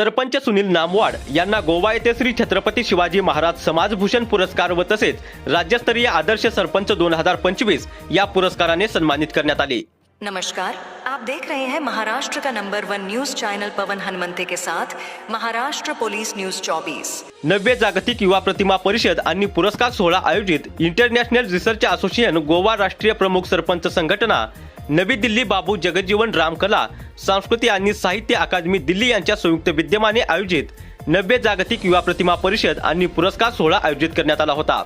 सरपंच सुनील नामवाड यांना गोवा येथे श्री छत्रपती शिवाजी महाराज समाजभूषण पुरस्कार व तसेच राज्यस्तरीय आदर्श सरपंच दोन हजार पंचवीस या पुरस्काराने सन्मानित करण्यात आले. नमस्कार. आप देख रहे हैं महाराष्ट्र का number one news channel Pavan Hanumante के साथ महाराष्ट्र पोलीस न्यूज 24 नव्य जागतिक युवा प्रतिमा परिषद आणि पुरस्कार सोहळा आयोजित इंटरनॅशनल रिसर्च असोसिएशन गोवा राष्ट्रीय प्रमुख सरपंच संघटना नवी दिल्ली बाबू जगजीवन रामकला संस्कृती आणि साहित्य अकादमी दिल्ली यांच्या संयुक्त विद्यमाने आयोजित नववे जागतिक युवा प्रतिमा परिषद आणि पुरस्कार सोहळा आयोजित करण्यात आला होता.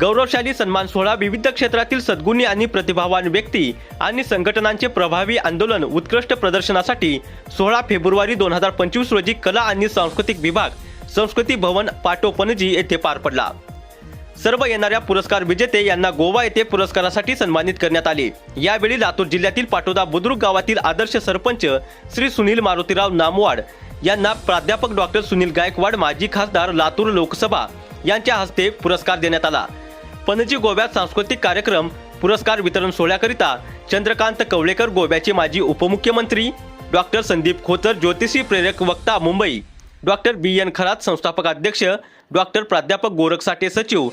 गौरवशाली सन्मान सोहळा विविध क्षेत्रातील सद्गुणी आणि प्रतिभावान व्यक्ती आणि संघटनांचे प्रभावी आंदोलन उत्कृष्ट प्रदर्शनासाठी सोळा फेब्रुवारी दोन हजार पंचवीस रोजी कला आणि सांस्कृतिक विभाग संस्कृती भवन पाटो पणजी येथे पार पडला. सर्व येणाऱ्या पुरस्कार विजेते यांना गोवा येथे पुरस्कारासाठी सन्मानित करण्यात आले. यावेळी लातूर जिल्ह्यातील पाटोदा बुद्रुक गावातील आदर्श सरपंच श्री सुनील मारुतीराव नामवाड यांना प्राध्यापक डॉक्टर सुनील गायकवाड माजी खासदार लातूर लोकसभा यांच्या हस्ते पुरस्कार देण्यात आला. पणजी गोव्यात सांस्कृतिक कार्यक्रम पुरस्कार वितरण सोहळ्याकरिता चंद्रकांत कवळेकर गोव्याचे माजी उपमुख्यमंत्री डॉक्टर संदीप खोतर ज्योतिषी प्रेरक वक्ता Mumbai doctor B. N. Kharat संस्थापक अध्यक्ष डॉक्टर प्राध्यापक गोरख साठे सचिव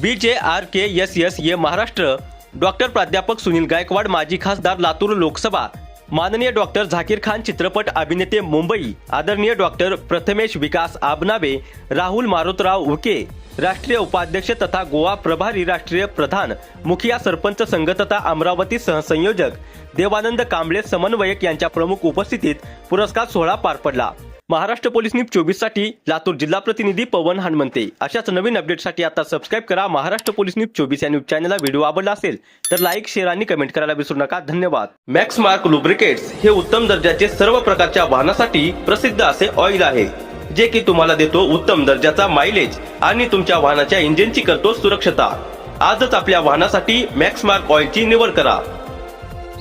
B J R K S S A Maharashtra doctor प्राध्यापक सुनील गायकवाड माजी खासदार लातूर लोकसभा माननीय डॉक्टर झाकीर खान चित्रपट अभिनेते मुंबई आदरणीय डॉक्टर प्रथमेश विकास आबनाबे राहुल मारुतराव उके राष्ट्रीय उपाध्यक्ष तथा गोवा प्रभारी राष्ट्रीय प्रधान मुखिया सरपंच संघ तथा अमरावती सहसंयोजक देवानंद कांबळे समन्वयक यांच्या प्रमुख उपस्थितीत पुरस्कार सोहळा पार पडला. महाराष्ट्र पोलीस न्यूज चोवीससाठी लातूर जिल्हा प्रतिनिधी पवन हनुमंते. अशाच नवीन अपडेटसाठी आता सबस्क्राईब करा महाराष्ट्र पोलीस न्यूज चोवीस या न्यूज चॅनलला. व्हिडिओ आवडला असेल तर लाईक शेअर आणि कमेंट करायला विसरू नका. धन्यवाद. मॅक्स मार्क लुब्रिकेट्स हे उत्तम दर्जाचे सर्व प्रकारच्या वाहनासाठी प्रसिद्ध असे ऑइल आहे जे की तुम्हाला देतो उत्तम दर्जाचा मायलेज आणि तुमच्या वाहनाच्या इंजिनची करतो सुरक्षता. आजच आपल्या वाहनासाठी मॅक्स मार्क ऑइलची निवड करा.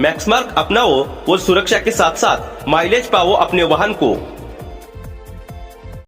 मैक्समार्क अपनाओ और सुरक्षा के साथ साथ माइलेज पाओ अपने वाहन को।